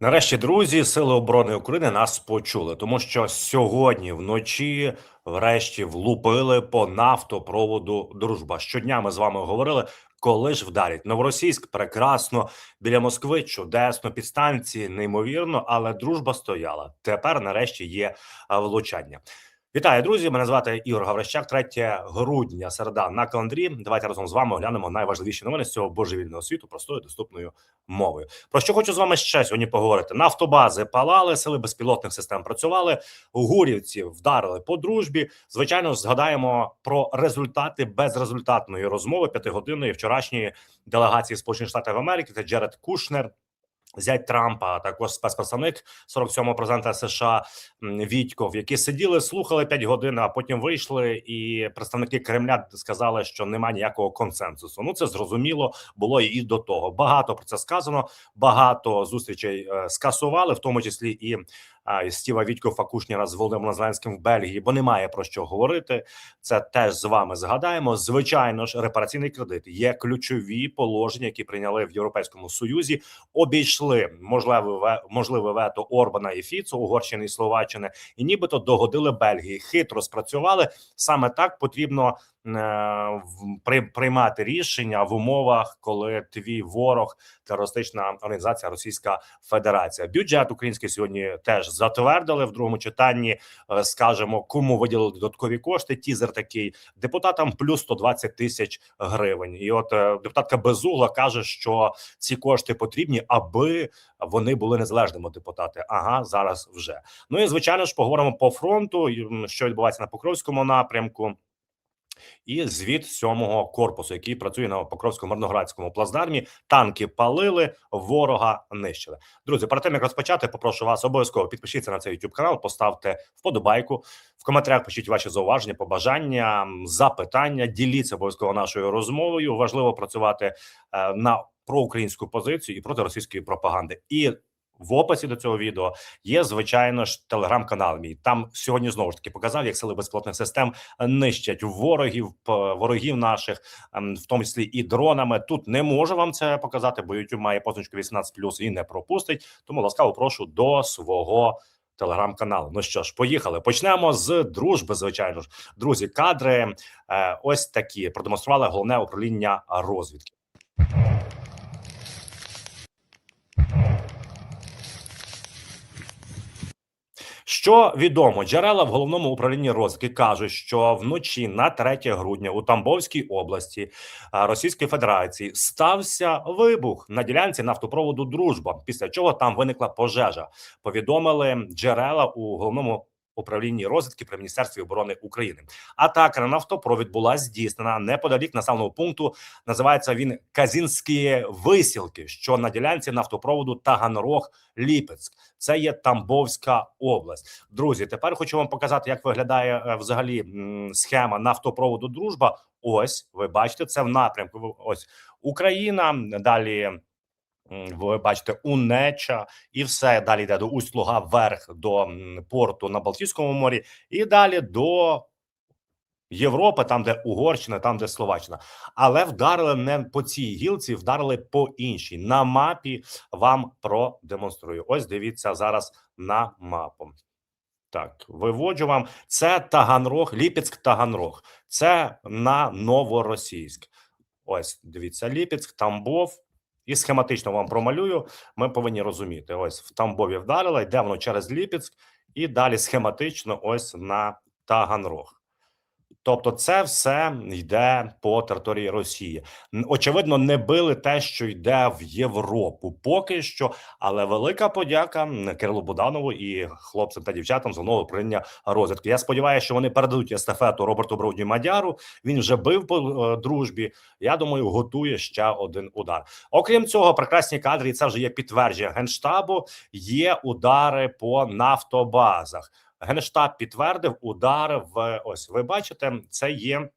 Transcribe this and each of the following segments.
Нарешті, друзі, сили оборони України нас почули, тому що сьогодні вночі, врешті, влупили по нафтопроводу Дружба. Щодня ми з вами говорили, коли ж вдарять новоросійськ, прекрасно біля Москви, чудесно підстанції, неймовірно, але дружба стояла. Тепер, нарешті, є влучання. Вітаю, друзі! Мене звати Ігор Гаврищак. 3 грудня, середа на календарі. Давайте разом з вами оглянемо найважливіші новини з цього божевільного світу простою доступною мовою. Про що хочу з вами ще сьогодні поговорити? Нафтобази палали, сили безпілотних систем працювали. Гурівці вдарили по дружбі. Звичайно, згадаємо про результати безрезультатної розмови п'ятигодинної вчорашньої делегації Сполучених Штатів Америки. Це Джеред Кушнер. Зять Трампа, також спецпредставник 47-го президента США Вітьков, які сиділи, слухали 5 годин, а потім вийшли, і представники Кремля сказали, що немає ніякого консенсусу. Ну це зрозуміло було і до того. Багато про це сказано. Багато зустрічей е, скасували, в тому числі і Стіва Вітькова Кушніра з Володимиром Зеленським в Бельгії, бо немає про що говорити. Це теж з вами згадаємо. Звичайно ж, репараційний кредит є ключові положення, які прийняли в Європейському Союзі. Обійшли можливе ве- можливе вето Орбана і Фіцо, Угорщини і Словаччини, і нібито догодили Бельгії. Хитро спрацювали саме так потрібно приймати рішення в умовах, коли твій ворог терористична організація Російська Федерація. Бюджет український сьогодні теж затвердили в другому читанні. е, Скажемо, кому виділили додаткові кошти. Тізер такий депутатам плюс 120 тисяч гривень. І от е, депутатка Безугла каже, що ці кошти потрібні, аби вони були незалежними депутати. Ага, зараз вже. Ну і звичайно ж поговоримо по фронту, що відбувається на Покровському напрямку. І звіт сьомого корпусу, який працює на Покровському мирноградському плацдармі. Танки палили, ворога нищили. Друзі, перед тим як розпочати, попрошу вас обов'язково підпишіться на цей YouTube канал, поставте вподобайку. В коментарях пишіть ваші зауваження, побажання, запитання. Діліться обов'язково нашою розмовою. Важливо працювати е, на проукраїнську позицію і проти російської пропаганди. І в описі до цього відео є звичайно ж телеграм-канал. Мій там сьогодні знову ж таки показав, як сили безпілотних систем нищать ворогів, ворогів наших, ем, в тому числі і дронами. Тут не можу вам це показати, бо YouTube має позначку 18+, і не пропустить. Тому ласкаво прошу до свого. Телеграм-каналу. Ну що ж, поїхали. Почнемо з дружби. Звичайно ж, друзі, кадри е, ось такі продемонстрували головне управління розвідки. Що відомо, джерела в головному управлінні розвідки кажуть, що вночі на 3 грудня у Тамбовській області Російської Федерації стався вибух на ділянці нафтопроводу Дружба. Після чого там виникла пожежа. Повідомили джерела у головному управлінні розвідки при міністерстві оборони України. Атака на нафтопровід була здійснена неподалік населеного пункту. Називається він Казінські висілки, що на ділянці нафтопроводу Таганрог Ліпецьк. Це є Тамбовська область. Друзі, тепер хочу вам показати, як виглядає е, взагалі схема нафтопроводу Дружба. Ось ви бачите, це в напрямку. Ось Україна. Далі ви бачите Унеча, і все далі йде до Усть-Луга вверх до порту на Балтійському морі, і далі до Європи, там де Угорщина, там де Словаччина. Але вдарили не по цій гілці, вдарили по іншій. На мапі вам продемонструю. Ось дивіться зараз на мапу. Так, виводжу вам. Це Таганрог, Ліпецьк, Таганрог. Це на Новоросійськ. Ось дивіться, Ліпецьк, Тамбов. І схематично вам промалюю. Ми повинні розуміти. Ось в Тамбові вдарила, йде воно через Ліпецьк, і далі схематично ось на Таганрог. Тобто, це все йде по території Росії. Очевидно, не били те, що йде в Європу поки що. Але велика подяка Кирилу Буданову і хлопцям та дівчатам з головного управління розвідки. Я сподіваюся, що вони передадуть естафету Роберту Бродню Мадяру. Він вже бив по е, дружбі. Я думаю, готує ще один удар. Окрім цього, прекрасні кадри, і це вже є підтвердження генштабу. Є удари по нафтобазах. Генштаб підтвердив удар в ось. Ви бачите, це є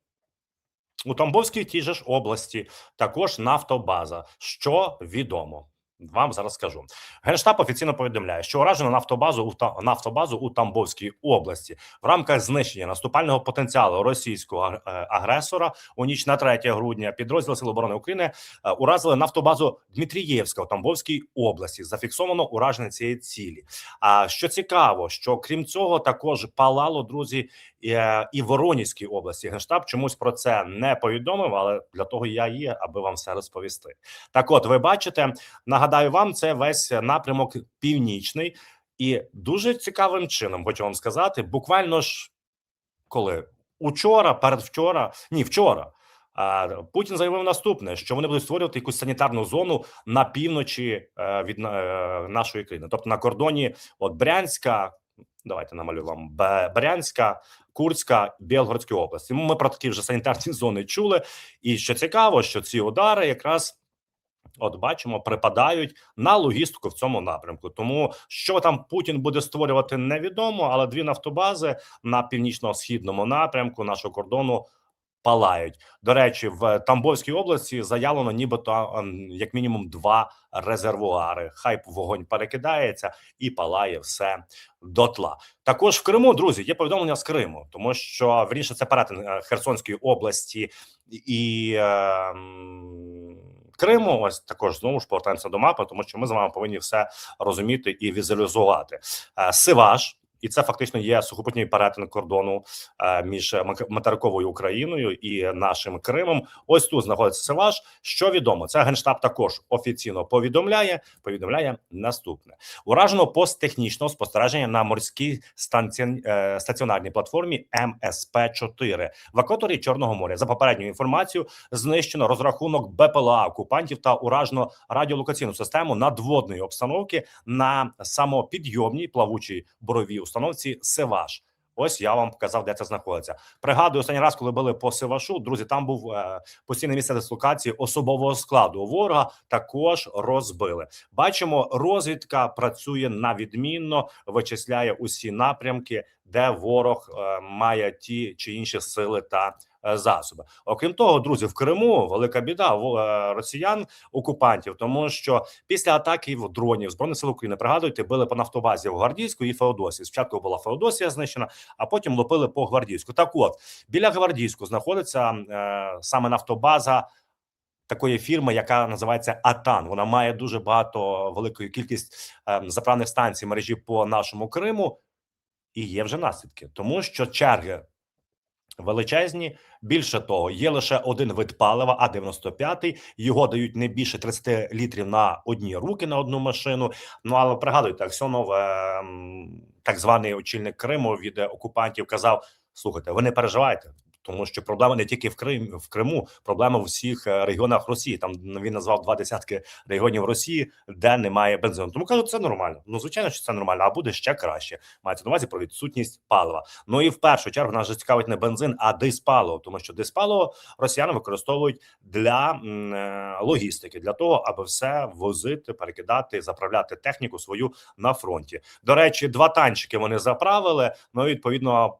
у Тамбовській тій же ж області. Також нафтобаза. Що відомо. Вам зараз скажу. Генштаб офіційно повідомляє, що уражено нафтобазу у нафтобазу у Тамбовській області в рамках знищення наступального потенціалу російського е, агресора у ніч на 3 грудня. Підрозділи Сил оборони України е, уразили нафтобазу Дмитрієвська у Тамбовській області. Зафіксовано ураження цієї цілі. А що цікаво, що крім цього, також палало друзі і, е, і в Воронізькій області. Генштаб чомусь про це не повідомив, але для того я є, аби вам все розповісти. Так, от ви бачите, нагадаю вам, це весь напрямок північний, і дуже цікавим чином хочу вам сказати. Буквально ж коли учора, передвчора, ні, вчора. Путін заявив наступне: що вони будуть створювати якусь санітарну зону на півночі е, від е, нашої країни, тобто на кордоні, от Брянська, давайте намалюю вам Б- Брянська, Курська, Білгородська області. Ми про такі вже санітарні зони чули. І що цікаво, що ці удари якраз. От бачимо, припадають на логістику в цьому напрямку. Тому що там Путін буде створювати, невідомо. Але дві нафтобази на північно-східному напрямку нашого кордону палають. До речі, в Тамбовській області заявлено, нібито ем, як мінімум два резервуари. Хай вогонь перекидається і палає все дотла. Також в Криму, друзі, є повідомлення з Криму, тому що вірніше це перетин е, Херсонської області і. е, Криму, ось також знову ж повертаємося до мапи, тому що ми з вами повинні все розуміти і візуалізувати. Е, Сиваш, і це фактично є сухопутній перетин кордону е, між материковою Україною і нашим Кримом. Ось тут знаходиться Сиваш. Що відомо, це генштаб також офіційно повідомляє. Повідомляє наступне: уражено пост технічного спостереження на морській станці... е, платформі МСП 4 в акваторії Чорного моря. За попередньою інформацією, знищено розрахунок БПЛА окупантів та уражено радіолокаційну систему надводної обстановки на самопідйомній плавучій боровій установці Севаш. Ось я вам показав, де це знаходиться. Пригадую, останній раз, коли були по Севашу, друзі, там був е, постійне місце дислокації особового складу. Ворога також розбили. Бачимо, розвідка працює на відмінно, вичисляє усі напрямки, де ворог е, має ті чи інші сили та засоби. Окрім того, друзі, в Криму велика біда в е, росіян окупантів, тому що після атаки в дронів збройних сил України пригадуйте, били по нафтобазі в Гвардійську і Феодосії. Спочатку була Феодосія знищена, а потім лупили по Гвардійську. Так, от біля Гвардійську знаходиться е, саме нафтобаза. Такої фірми, яка називається Атан, вона має дуже багато великою кількість е, заправних станцій мережі по нашому Криму, і є вже наслідки, тому що черги величезні. Більше того, є лише один вид палива, а 95 Його дають не більше 30 літрів на одні руки на одну машину. Ну але пригадуйте, Аксьонов, е, так званий очільник Криму від окупантів, казав: слухайте, ви не переживайте. Тому що проблема не тільки в Крим в Криму, проблема в усіх е, регіонах Росії. Там він назвав два десятки регіонів Росії, де немає бензину. Тому кажуть, це нормально. Ну звичайно, що це нормально, а буде ще краще. Мається на увазі про відсутність палива. Ну і в першу чергу нас же цікавить не бензин, а диспаливо, тому що диспаливо росіяни використовують для е, логістики, для того, аби все возити, перекидати, заправляти техніку свою на фронті. До речі, два танчики вони заправили. Ну і відповідно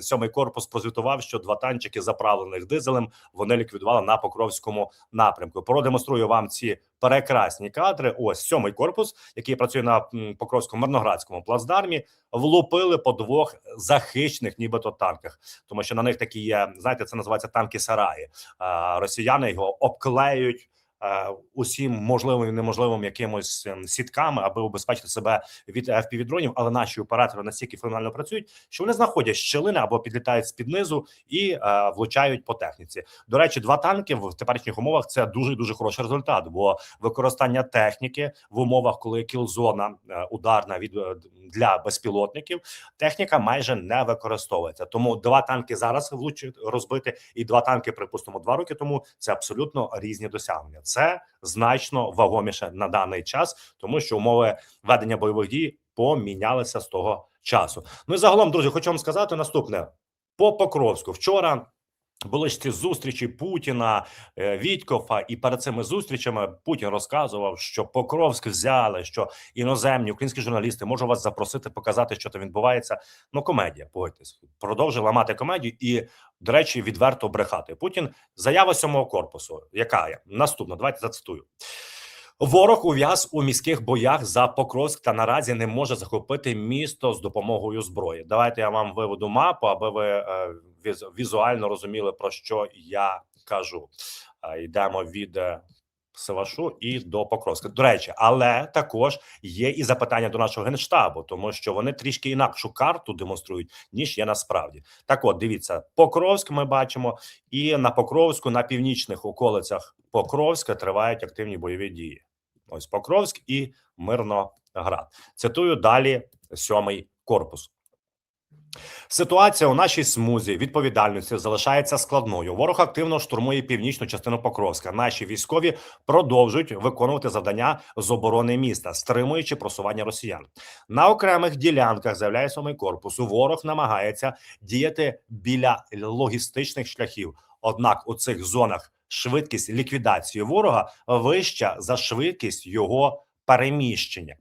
сьомий корпус прозвітував, що два танчики, заправлених дизелем, вони ліквідували на Покровському напрямку. Продемонструю вам ці прекрасні кадри. Ось сьомий корпус, який працює на Покровському мирноградському плацдармі, влупили по двох захищених, нібито танках, тому що на них такі є. Знаєте, це називається танки сараї. Росіяни його обклеюють. Е, Усім можливим і неможливим якимось ем, сітками, аби убезпечити себе від FPV-дронів, але наші оператори настільки феноменально працюють, що вони знаходять щілини або підлітають з під низу і е, влучають по техніці. До речі, два танки в теперішніх умовах це дуже дуже хороший результат, бо використання техніки в умовах, коли кілзона е, ударна від для безпілотників, техніка майже не використовується. Тому два танки зараз влучить розбити, і два танки, припустимо, два роки тому. Це абсолютно різні досягнення. Це значно вагоміше на даний час, тому що умови ведення бойових дій помінялися з того часу. Ну і загалом, друзі, хочу вам сказати наступне по Покровську. Вчора були ж ці зустрічі Путіна, е, Вітькофа, і перед цими зустрічами Путін розказував, що Покровськ взяли, що іноземні українські журналісти можуть вас запросити, показати, що там відбувається. Ну, комедія, погодьтесь, продовжує ламати комедію і, до речі, відверто брехати. Путін заява сьомого корпусу. Яка наступна? Давайте зацитую. Ворог ув'яз у міських боях за Покровськ та наразі не може захопити місто з допомогою зброї. Давайте я вам виведу мапу, аби ви е, візуально розуміли про що я кажу. Е, Йдемо від е, Севашу і до Покровська. До речі, але також є і запитання до нашого генштабу, тому що вони трішки інакшу карту демонструють ніж є насправді. Так, от дивіться, Покровськ ми бачимо, і на Покровську на північних околицях Покровська тривають активні бойові дії. Ось Покровськ і Мирноград. Цитую далі сьомий корпус. Ситуація у нашій смузі відповідальності залишається складною. Ворог активно штурмує північну частину Покровська. Наші військові продовжують виконувати завдання з оборони міста, стримуючи просування росіян. На окремих ділянках заявляє сьомий корпус. Ворог намагається діяти біля логістичних шляхів. Однак у цих зонах швидкість ліквідації ворога вища за швидкість його переміщення.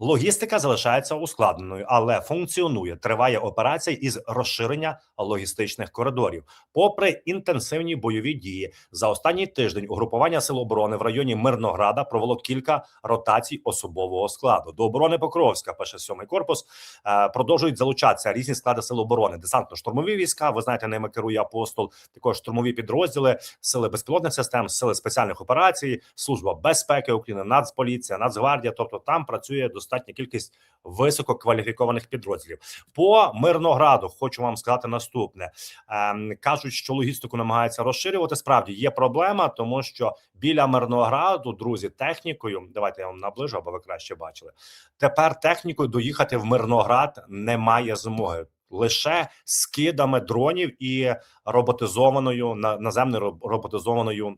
Логістика залишається ускладненою, але функціонує. Триває операція із розширення логістичних коридорів. Попри інтенсивні бойові дії, за останній тиждень угрупування сил оборони в районі Мирнограда провело кілька ротацій особового складу. До оборони Покровська, пише сьомий корпус, е, продовжують залучатися різні склади сил оборони, десантно-штурмові війська. Ви знаєте, ними керує апостол. Також штурмові підрозділи, сили безпілотних систем, сили спеціальних операцій, служба безпеки України, Нацполіція, Нацгвардія. Тобто там працює достатня кількість висококваліфікованих підрозділів. По Мирнограду хочу вам сказати наступне: ем, кажуть, що логістику намагаються розширювати. Справді є проблема, тому що біля Мирнограду, друзі, технікою. Давайте я вам наближу, аби ви краще бачили. Тепер технікою доїхати в Мирноград немає змоги. Лише скидами дронів і роботизованою на наземною роботизованою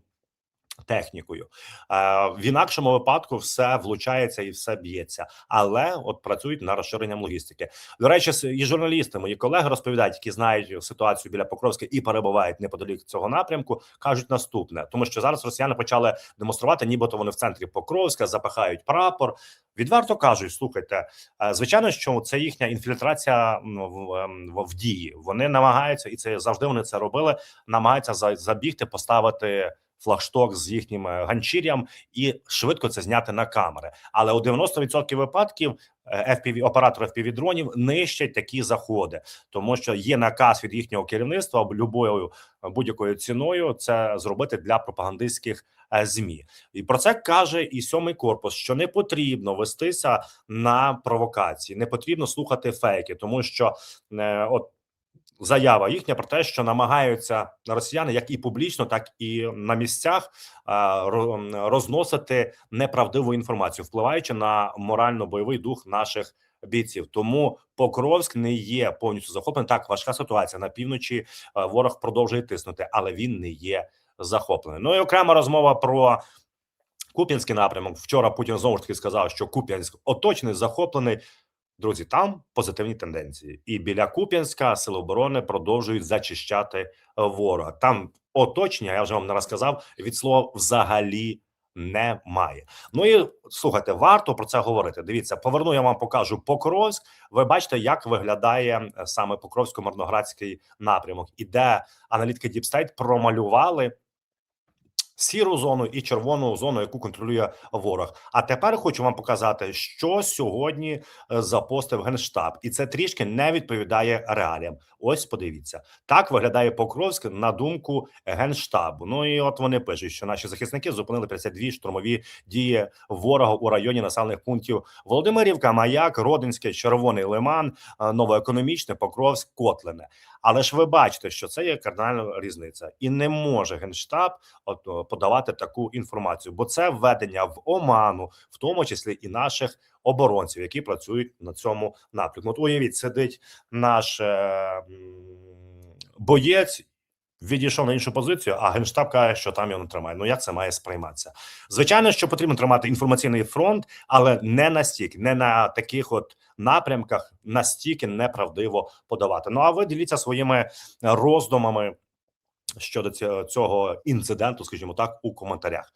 технікою. Е, в інакшому випадку все влучається і все б'ється, але от працюють над розширенням логістики. До речі, і журналісти, мої колеги розповідають, які знають ситуацію біля Покровська і перебувають неподалік цього напрямку, кажуть наступне, тому що зараз росіяни почали демонструвати, нібито вони в центрі Покровська запахають прапор. Відверто кажуть, слухайте, е, звичайно, що це їхня інфільтрація в, ем, в, в дії. Вони намагаються, і це завжди вони це робили. Намагаються за- забігти, поставити флагшток з їхнім е, ганчір'ям і швидко це зняти на камери. Але у 90% випадків е, FPV, оператори FPV дронів нищать такі заходи, тому що є наказ від їхнього керівництва любою будь-якою ціною це зробити для пропагандистських е, змі. І про це каже і сьомий корпус, що не потрібно вестися на провокації, не потрібно слухати фейки, тому що е, от. Заява їхня про те, що намагаються росіяни, як і публічно, так і на місцях розносити неправдиву інформацію, впливаючи на морально-бойовий дух наших бійців. Тому Покровськ не є повністю захоплений. Так, важка ситуація на півночі. Ворог продовжує тиснути, але він не є захоплений. Ну і окрема розмова про. Куп'янський напрямок вчора Путін знову ж таки сказав, що Куп'янськ оточений, захоплений. Друзі, там позитивні тенденції, і біля Куп'янська сили оборони продовжують зачищати е, ворога. Там оточення, я вже вам не розказав, від слова взагалі немає. Ну і слухайте, варто про це говорити. Дивіться, поверну я вам покажу Покровськ. Ви бачите, як виглядає е, саме Покровсько-Марноградський напрямок, і де аналітики Діпстейт промалювали сіру зону і червону зону, яку контролює ворог. А тепер хочу вам показати, що сьогодні е, запостив генштаб, і це трішки не відповідає реаліям. Ось подивіться, так виглядає Покровськ на думку генштабу. Ну і от вони пишуть, що наші захисники зупинили 52 штурмові дії ворога у районі населених пунктів Володимирівка, Маяк, Родинське, Червоний Лиман, е, Новоекономічне, Покровськ, Котлине. Але ж ви бачите, що це є кардинальна різниця, і не може генштаб от, подавати таку інформацію, бо це введення в оману, в тому числі і наших оборонців, які працюють на цьому напрямку. От уявіть, сидить наш е, боєць. Відійшов на іншу позицію, а генштаб каже, що там його не тримає. Ну як це має сприйматися? Звичайно, що потрібно тримати інформаційний фронт, але не настільки, не на таких от напрямках, настільки неправдиво подавати. Ну а ви діліться своїми роздумами щодо цього- інциденту, скажімо так, у коментарях.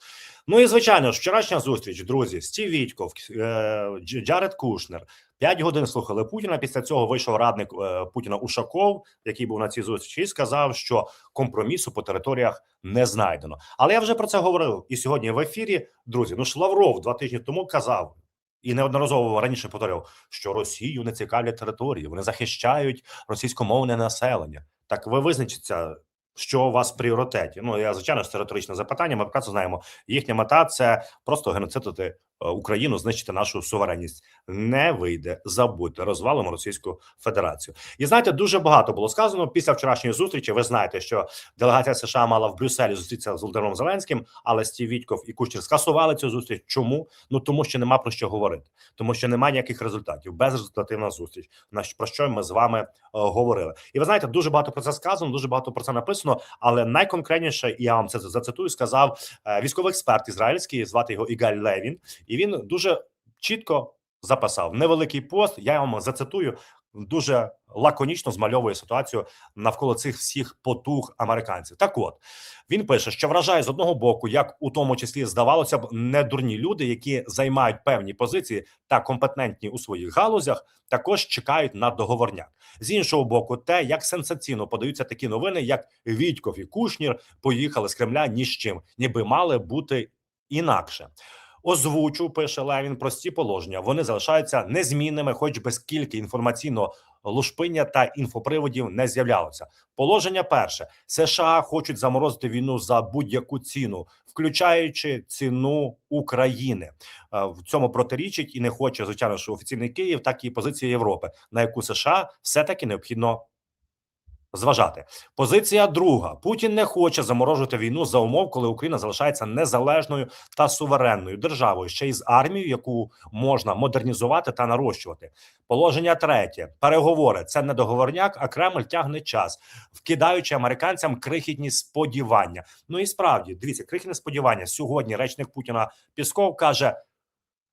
Ну і звичайно ж, вчорашня зустріч, друзі, Стів Вітьков, е, Джаред Кушнер. П'ять годин слухали Путіна. Після цього вийшов радник е, Путіна Ушаков, який був на цій зустрічі, і сказав, що компромісу по територіях не знайдено. Але я вже про це говорив і сьогодні в ефірі. Друзі, ну ж Лавров два тижні тому казав. І неодноразово раніше повторював, що Росію не цікавлять території, вони захищають російськомовне населення. Так ви визначиться, що у вас в пріоритеті. Ну я звичайно це риторичне запитання. Ми прекрасно знаємо. Їхня мета це просто геноцидити Україну, знищити нашу суверенність. Не вийде, забудьте, розвалимо Російську Федерацію. І знаєте, дуже багато було сказано після вчорашньої зустрічі. Ви знаєте, що делегація США мала в Брюсселі зустрітися з Володимиром Зеленським, але Стів Вітьков і Кучер скасували цю зустріч. Чому? Ну тому що нема про що говорити, тому що немає ніяких результатів. Безрезультативна зустріч. На про що ми з вами е, говорили? І ви знаєте, дуже багато про це сказано, дуже багато про це написано. Але найконкретніше, я вам це зацитую, сказав е, військовий експерт ізраїльський, звати його Ігаль Левін, і він дуже чітко записав невеликий пост. Я вам зацитую. Дуже лаконічно змальовує ситуацію навколо цих всіх потуг американців. Так, от він пише, що вражає з одного боку, як у тому числі здавалося б, не дурні люди, які займають певні позиції та компетентні у своїх галузях, також чекають на договорняк. З іншого боку, те, як сенсаційно подаються такі новини, як Вітьков і Кушнір поїхали з Кремля ні з чим, ніби мали бути інакше. Озвучу, пише Левін, прості положення. Вони залишаються незмінними, хоч без кілька інформаційного лушпиння та інфоприводів не з'являлося. Положення перше: США хочуть заморозити війну за будь-яку ціну, включаючи ціну України. Е, В цьому протирічить і не хоче звичайно, що офіційний Київ, так і позиція Європи, на яку США все таки необхідно зважати. Позиція друга: Путін не хоче заморожувати війну за умов, коли Україна залишається незалежною та суверенною державою, ще й з армією, яку можна модернізувати та нарощувати. Положення третє: переговори це не договорняк, а Кремль тягне час, вкидаючи американцям крихітні сподівання. Ну і справді дивіться, крихітне сподівання. Сьогодні речник Путіна Пісков каже: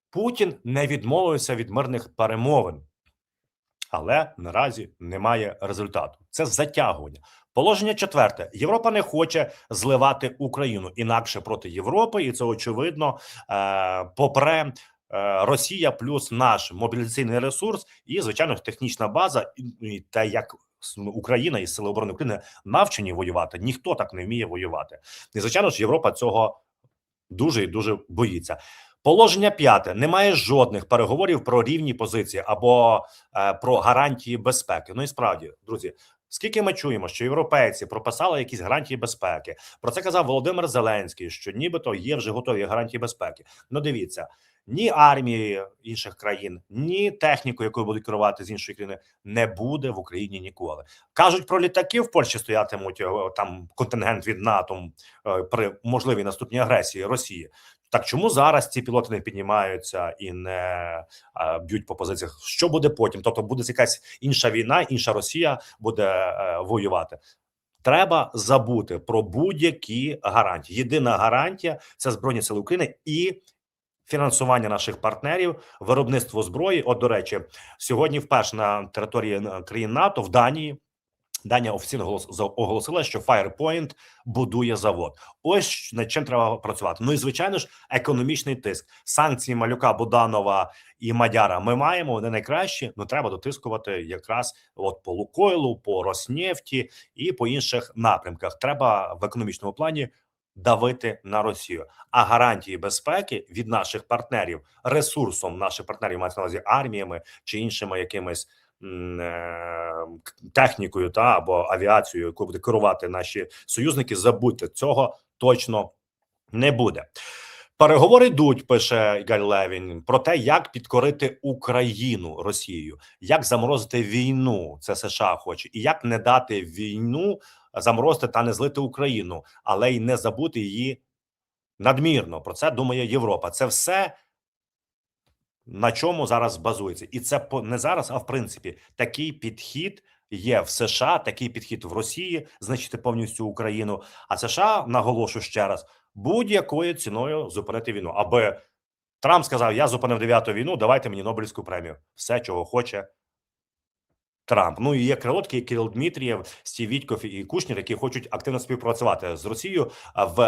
Путін не відмовився від мирних перемовин але наразі немає результату. Це затягування. Положення четверте: Європа не хоче зливати Україну інакше проти Європи, і це очевидно е, попре. Росія плюс наш мобілізаційний ресурс, і звичайно технічна база, і те, як Україна і сили оборони України навчені воювати. Ніхто так не вміє воювати. І звичайно ж, Європа цього дуже і дуже боїться. Положення п'яте: немає жодних переговорів про рівні позиції або е, про гарантії безпеки. Ну і справді, друзі, скільки ми чуємо, що європейці прописали якісь гарантії безпеки. Про це казав Володимир Зеленський, що нібито є вже готові гарантії безпеки. Ну, дивіться. Ні армії інших країн, ні техніку, якою будуть керувати з іншої країни, не буде в Україні ніколи. Кажуть про літаки в Польщі стоятимуть е, там контингент від НАТО е, при можливій наступній агресії Росії. Так чому зараз ці пілоти не піднімаються і не а, б'ють по позиціях? Що буде потім? Тобто буде якась інша війна, інша Росія буде е, воювати. Треба забути про будь-які гарантії. Єдина гарантія це збройні сили України і фінансування наших партнерів, виробництво зброї. От до речі, сьогодні вперше на території е, країн НАТО в Данії. Данія офіційно голос- оголосила, що Firepoint будує завод. Ось над чим треба працювати. Ну і звичайно ж, економічний тиск. Санкції Малюка, Буданова і Мадяра ми маємо. Вони найкращі. Ну треба дотискувати якраз от по Лукойлу, по Роснефті і по інших напрямках. Треба в економічному плані давити на Росію. А гарантії безпеки від наших партнерів, ресурсом наших партнерів мається на увазі арміями чи іншими якимись технікою та або авіацією, яку буде керувати наші союзники. Забудьте цього точно не буде. Переговори йдуть, пише Галь Левін, про те, як підкорити Україну Росією, як заморозити війну. Це США хоче, і як не дати війну заморозити та не злити Україну, але й не забути її надмірно. Про це думає Європа. Це все на чому зараз базується, і це по не зараз, а в принципі такий підхід є в США, такий підхід в Росії знищити повністю Україну. А США наголошую ще раз будь-якою ціною зупинити війну. Аби Трамп сказав: Я зупинив дев'яту війну, давайте мені Нобелівську премію. Все, чого хоче Трамп. Ну і є Крилотки, Кирил Дмитрієв, Стів Вітьков і Кушнір, які хочуть активно співпрацювати з Росією в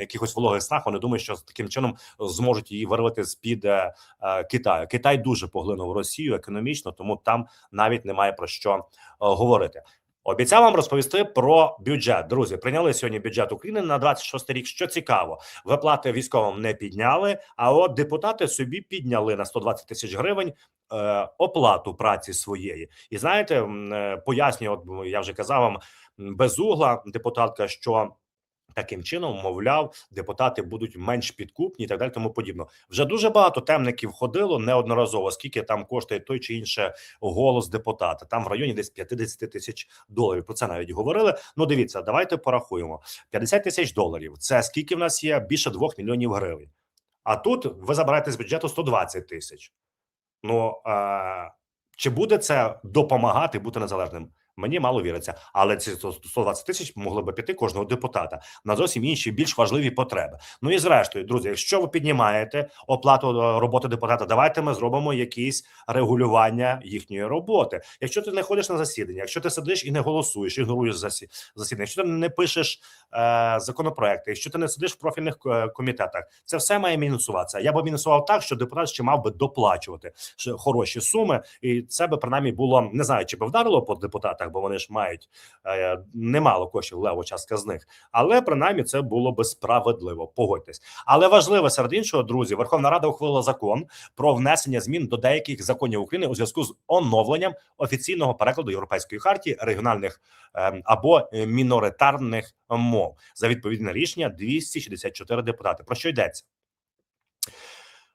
якихось вологих снах. Вони думають, що таким чином зможуть її вирвати з під е, е, Китаю. Китай дуже поглинув Росію економічно, тому там навіть немає про що е, говорити. Обіцяв вам розповісти про бюджет. Друзі, прийняли сьогодні бюджет України на 26 рік. Що цікаво, виплати військовим не підняли. А от депутати собі підняли на 120 тисяч гривень оплату праці своєї. І знаєте, е, от я вже казав вам безугла депутатка, що. Таким чином, мовляв, депутати будуть менш підкупні і так далі. Тому подібно. Вже дуже багато темників ходило неодноразово. Скільки там коштує той чи інше голос депутата? Там в районі десь 50 тисяч доларів. Про це навіть говорили. Ну, дивіться, давайте порахуємо: 50 тисяч доларів. Це скільки в нас є? Більше 2 мільйонів гривень. А тут ви забираєте з бюджету 120 тисяч. Ну а чи буде це допомагати бути незалежним? Мені мало віриться, але ці 120 тисяч могли би піти кожного депутата на зовсім інші більш важливі потреби. Ну і зрештою, друзі, якщо ви піднімаєте оплату е, роботи депутата, давайте ми зробимо якісь регулювання їхньої роботи. Якщо ти не ходиш на засідання, якщо ти сидиш і не голосуєш, ігноруєш засі- засідання, якщо ти не пишеш е, законопроекти, якщо ти не сидиш в профільних е, комітетах, це все має мінусуватися. Я би мінусував так, що депутат ще мав би доплачувати хороші суми, і це би принаймні було не знаю, чи би вдарило по депутатах, бо вони ж мають е, немало коштів лево частка з них, але принаймні це було би справедливо. Погодьтесь. Але важливо серед іншого, друзі, Верховна Рада ухвалила закон про внесення змін до деяких законів України у зв'язку з оновленням офіційного перекладу Європейської хартії регіональних ем, або е, міноритарних мов за відповідне рішення 264 депутати. Про що йдеться?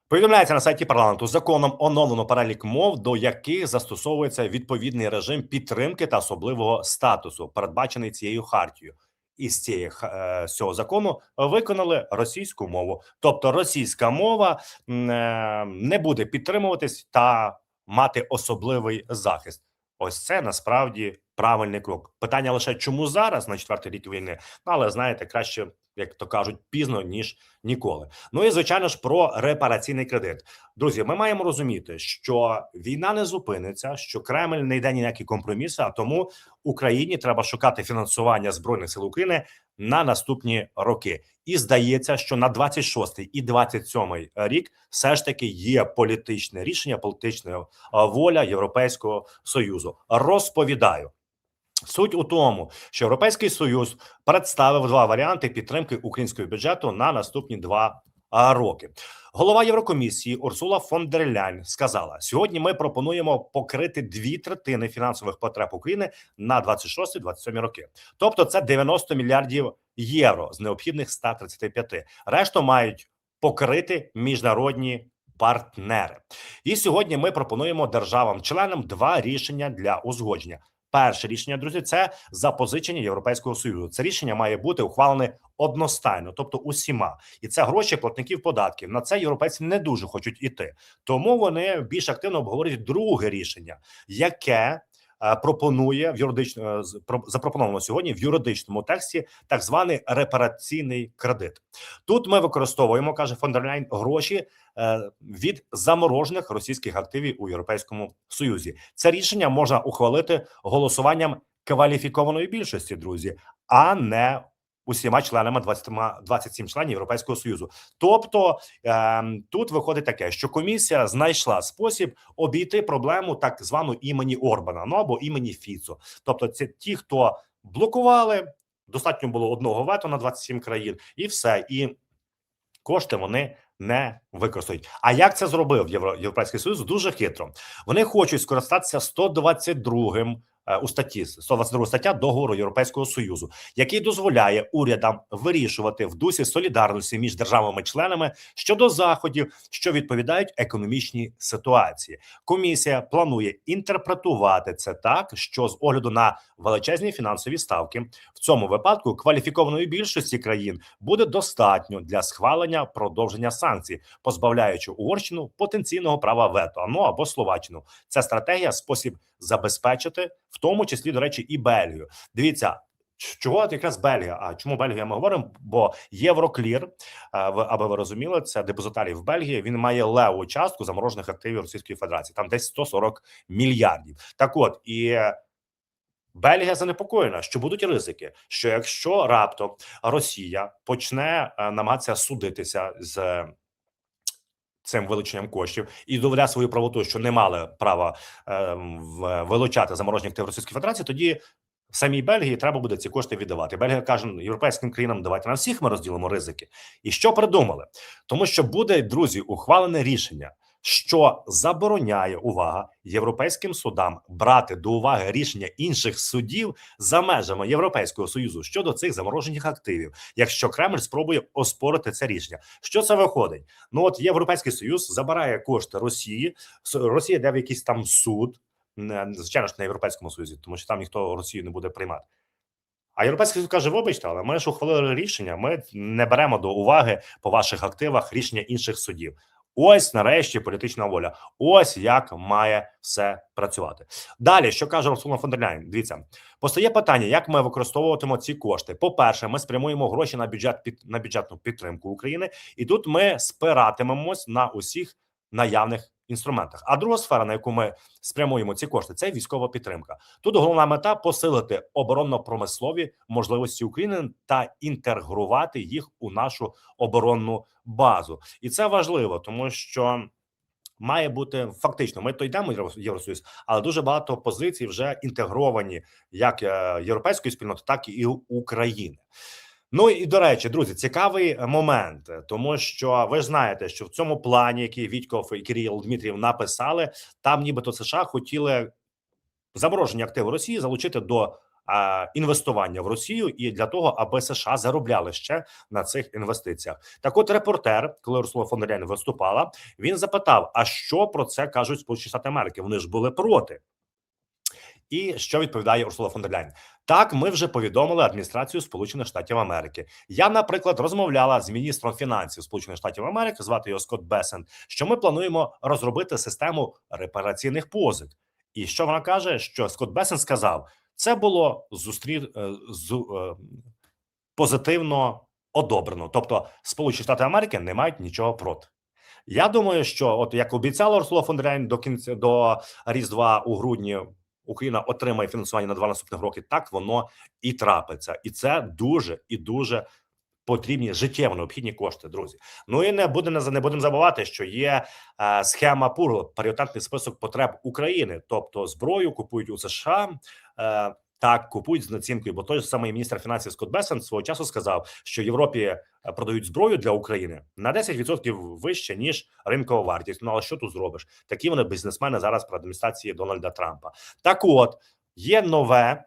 Повідомляється на сайті парламенту законом оновлено перелік мов, до яких застосовується відповідний режим підтримки та особливого статусу, передбачений цією хартією. Із цієї е, з цього закону виконали російську мову, тобто російська мова е, не буде підтримуватись та мати особливий захист. Ось це насправді правильний крок. Питання лише чому зараз на четвертий рік війни? Ну, але знаєте, краще, як то кажуть, пізно ніж ніколи. Ну і звичайно ж про репараційний кредит. Друзі, ми маємо розуміти, що війна не зупиниться, що Кремль не йде ніякі компроміси. А тому Україні треба шукати фінансування збройних сил України на наступні роки. І здається, що на 26-й і 27-й рік все ж таки є політичне рішення, політична воля Європейського союзу. Розповідаю. Суть у тому, що Європейський Союз представив два варіанти підтримки українського бюджету на наступні два роки. Голова Єврокомісії Урсула фон дер Ляйн сказала: сьогодні ми пропонуємо покрити дві третини фінансових потреб України на 26-27 роки. Тобто, це 90 мільярдів євро з необхідних 135. Решту мають покрити міжнародні партнери. І сьогодні ми пропонуємо державам-членам два рішення для узгодження. Перше рішення, друзі, це запозичення Європейського союзу. Це рішення має бути ухвалене одностайно, тобто усіма, і це гроші платників податків. На це європейці не дуже хочуть іти, тому вони більш активно обговорюють друге рішення, яке пропонує в юридично про- запропоновано сьогодні в юридичному тексті так званий репараційний кредит. Тут ми використовуємо, каже фондерляйн, гроші е, від заморожених російських активів у Європейському Союзі. Це рішення можна ухвалити голосуванням кваліфікованої більшості, друзі, а не усіма членами 20, 27 членів Європейського Союзу. Тобто ем, тут виходить таке, що комісія знайшла спосіб обійти проблему так звану імені Орбана, ну або імені Фіцо. Тобто, це ті, хто блокували. Достатньо було одного вето на 27 країн, і все. І кошти вони не використають. А як це зробив Євро, Європейський Союз? Дуже хитро. Вони хочуть скористатися 122 е, у статті 122 стаття договору Європейського союзу, який дозволяє урядам вирішувати в дусі солідарності між державами-членами щодо заходів, що відповідають економічній ситуації. Комісія планує інтерпретувати це так, що з огляду на величезні фінансові ставки в цьому випадку кваліфікованої більшості країн буде достатньо для схвалення продовження санкцій, позбавляючи Угорщину потенційного права вето ну або Словаччину. Це стратегія, спосіб забезпечити, в тому числі до речі, і Бельгію. Дивіться. Чого от якраз Бельгія? А чому Бельгія ми говоримо? Бо Євроклір, аби ви розуміли, це депозитарій в Бельгії. Він має леву частку заморожених активів Російської Федерації. Там десь 140 мільярдів. Так, от і е, Бельгія занепокоєна, що будуть ризики, що якщо раптом Росія почне е, намагатися судитися з цим вилученням коштів і доведе свою правоту, що не мали права е, вилучати заморожені активи Російської Федерації, тоді самій Бельгії треба буде ці кошти віддавати. Бельгія каже «Ну, європейським країнам, давайте на всіх ми розділимо ризики. І що придумали? Тому що буде друзі ухвалене рішення, що забороняє увага європейським судам брати до уваги рішення інших судів за межами Європейського союзу щодо цих заморожених активів, якщо Кремль спробує оспорити це рішення. Що це виходить? Ну от Європейський Союз забирає кошти Росії. Росія йде в якийсь там суд, не звичайно ж не Європейському Союзі, тому що там ніхто Росію не буде приймати. А Європейський Союз каже: вибачте, але ми ж ухвалили рішення. Ми не беремо до уваги по ваших активах рішення інших судів. Ось нарешті політична воля. Ось як має все працювати. Далі, що каже Урсула фон дер? Дивіться, постає питання, як ми використовуватимемо ці кошти. По перше, ми спрямуємо гроші на бюджет під на бюджетну підтримку України, і тут ми спиратимемось на усіх наявних інструментах. А друга сфера, на яку ми спрямуємо ці кошти, це військова підтримка. Тут головна мета посилити оборонно-промислові можливості України та інтегрувати їх у нашу оборонну базу, і це важливо, тому що. Має бути фактично, ми то йдемо в Євросоюз, але дуже багато позицій вже інтегровані як е, європейської спільноти, так і України. Ну і до речі, друзі, цікавий момент, тому що ви ж знаєте, що в цьому плані, який Вітьков і Кирил Дмитрів написали, там нібито США хотіли заморожені активи Росії залучити до а, інвестування в Росію і для того, аби США заробляли ще на цих інвестиціях. Так, от репортер, коли Урсула фон виступала, він запитав: а що про це кажуть Сполучені Штати Америки? Вони ж були проти. І що відповідає Урсула фон дер Ляйн? Так, ми вже повідомили адміністрацію Сполучених Штатів Америки. Я, наприклад, розмовляла з міністром фінансів Сполучених Штатів Америки, звати його Скотт Бесен, що ми плануємо розробити систему репараційних позик. І що вона каже? Що Скотт Бесен сказав, це було зустрі... е, з... е, позитивно одобрено. Тобто, Сполучені Штати Америки не мають нічого проти. Я думаю, що от як обіцяла Урсула фон до кінця до Різдва у грудні Україна отримає фінансування на два наступних роки. Так воно і трапиться, і це дуже і дуже потрібні життєво необхідні кошти, друзі. Ну і не буде не будемо забувати, що є е, схема ПУР, пріоритетний список потреб України, тобто зброю купують у США. Е, так, купують з націнкою, бо той самий міністр фінансів Скотт Бесен свого часу сказав, що Європі е, продають зброю для України на 10% вище ніж ринкова вартість. Ну але що тут зробиш? Такі вони бізнесмени зараз про адміністрації Дональда Трампа. Так, от є нове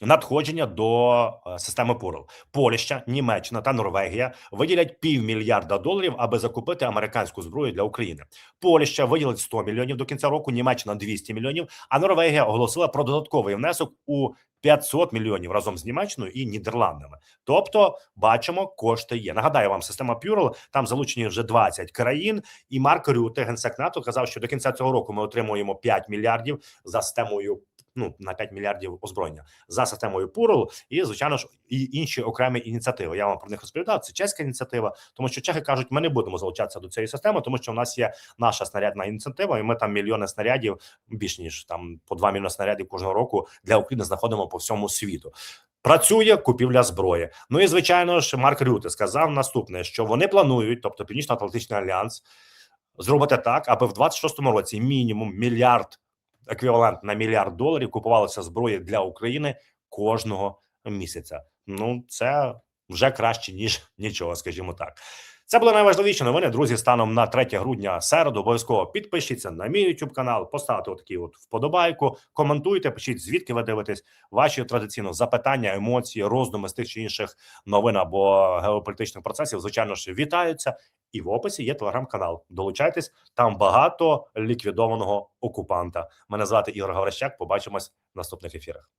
надходження до е, системи ПУРЛ. Польща, Німеччина та Норвегія виділять півмільярда доларів, аби закупити американську зброю для України. Польща виділить 100 мільйонів до кінця року, Німеччина 200 мільйонів. А Норвегія оголосила про додатковий внесок у 500 мільйонів разом з Німеччиною і Нідерландами. Тобто, бачимо, кошти є. Нагадаю вам, система Пюрл там залучені вже 20 країн. І Марк Рюте, генсек НАТО, казав, що до кінця цього року ми отримуємо 5 мільярдів за системою. Ну на 5 мільярдів озброєння за системою Пурл, і звичайно ж і інші окремі ініціативи. Я вам про них розповідав. Це чеська ініціатива, тому що чехи кажуть, ми не будемо залучатися до цієї системи, тому що в нас є наша снарядна ініціатива, і ми там мільйони снарядів, більш ніж там по 2 мільйони снарядів кожного року для України знаходимо по всьому світу. Працює купівля зброї. Ну і звичайно ж, Марк Рюте сказав наступне: що вони планують, тобто Північно-Атлантичний альянс, зробити так, аби в 26-му році мінімум мільярд еквівалент на мільярд доларів купувалося зброї для України кожного місяця. Ну це вже краще ніж нічого, скажімо так. Це були найважливіші новини, друзі. Станом на 3 грудня середу. Обов'язково підпишіться на мій YouTube канал, поставте отакий от вподобайку, коментуйте, пишіть звідки ви дивитесь ваші традиційно запитання, емоції, роздуми з тих чи інших новин або геополітичних процесів. Звичайно ж, вітаються. І в описі є телеграм-канал. Долучайтесь там багато ліквідованого окупанта. Мене звати Ігор Гаврищак. Побачимось в наступних ефірах.